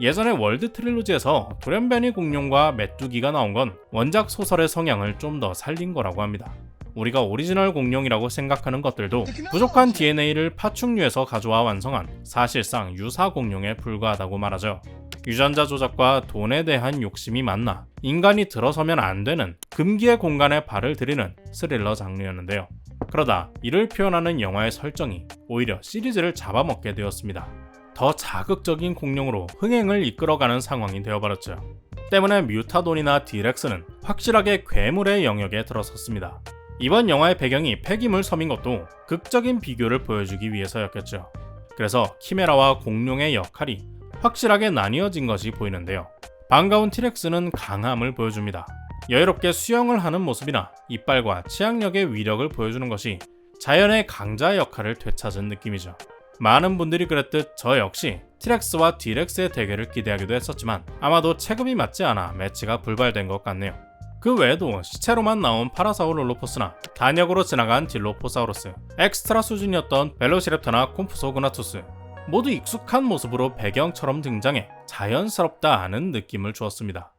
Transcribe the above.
예전에 월드 트릴로지에서 돌연변이 공룡과 메뚜기가 나온 건 원작 소설의 성향을 좀 더 살린 거라고 합니다. 우리가 오리지널 공룡이라고 생각하는 것들도 부족한 DNA를 파충류에서 가져와 완성한 사실상 유사 공룡에 불과하다고 말하죠. 유전자 조작과 돈에 대한 욕심이 많나 인간이 들어서면 안 되는 금기의 공간에 발을 들이는 스릴러 장르였는데요. 그러다 이를 표현하는 영화의 설정이 오히려 시리즈를 잡아먹게 되었습니다. 더 자극적인 공룡으로 흥행을 이끌어가는 상황이 되어버렸죠. 때문에 뮤타돈이나 디렉스는 확실하게 괴물의 영역에 들어섰습니다. 이번 영화의 배경이 폐기물 섬인 것도 극적인 비교를 보여주기 위해서였겠죠. 그래서 키메라와 공룡의 역할이 확실하게 나뉘어진 것이 보이는데요. 반가운 티렉스는 강함을 보여줍니다. 여유롭게 수영을 하는 모습이나 이빨과 치악력의 위력을 보여주는 것이 자연의 강자 역할을 되찾은 느낌이죠. 많은 분들이 그랬듯 저 역시 티렉스와 디렉스의 대결을 기대하기도 했었지만 아마도 체급이 맞지 않아 매치가 불발된 것 같네요. 그 외에도 시체로만 나온 파라사우룰로포스나 단역으로 지나간 딜로포사우루스, 엑스트라 수준이었던 벨로시랩터나 콤프소그나투스 모두 익숙한 모습으로 배경처럼 등장해 자연스럽다 않은 느낌을 주었습니다.